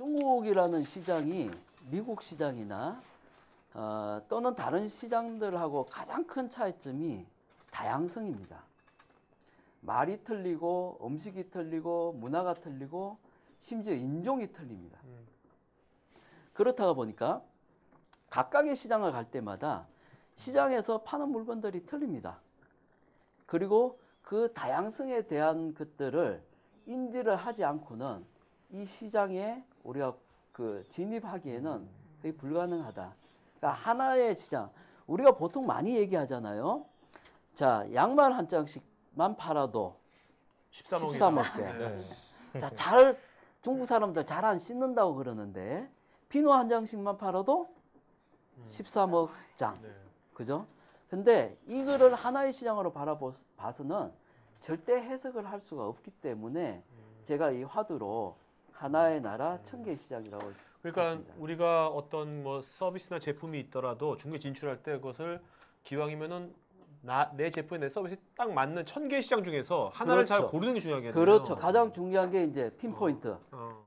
중국이라는 시장이 미국 시장이나 어, 또는 다른 시장들하고 가장 큰 차이점이 다양성입니다. 말이 틀리고 음식이 틀리고 문화가 틀리고 심지어 인종이 틀립니다. 음. 그렇다가 보니까 각각의 시장을 갈 때마다 시장에서 파는 물건들이 틀립니다. 그리고 그 다양성에 대한 것들을 인지를 하지 않고는 이 시장에 우리가 그 진입하기에는 거의 불가능하다. 그러니까 하나의 시장 우리가 보통 많이 얘기하잖아요. 자 양말 한 장씩만 팔아도 13억 13억 개. 네. 자, 잘 중국 사람들 잘 안 씻는다고 그러는데 비누 한 장씩만 팔아도 13억 장. 네. 그죠? 근데 이거를 하나의 시장으로 바라봐서는 절대 해석을 할 수가 없기 때문에 제가 이 화두로 하나의 나라 천개 시장이라고 그러니까 했습니다. 우리가 어떤 뭐 서비스나 제품이 있더라도 중국에 진출할 때 그것을 기왕이면은 나, 내 제품에 내 서비스 딱 맞는 천 개 시장 중에서 하나를 잘 그렇죠. 고르는 게 중요하겠네요. 그렇죠. 가장 중요한 게 이제 핀포인트. 어.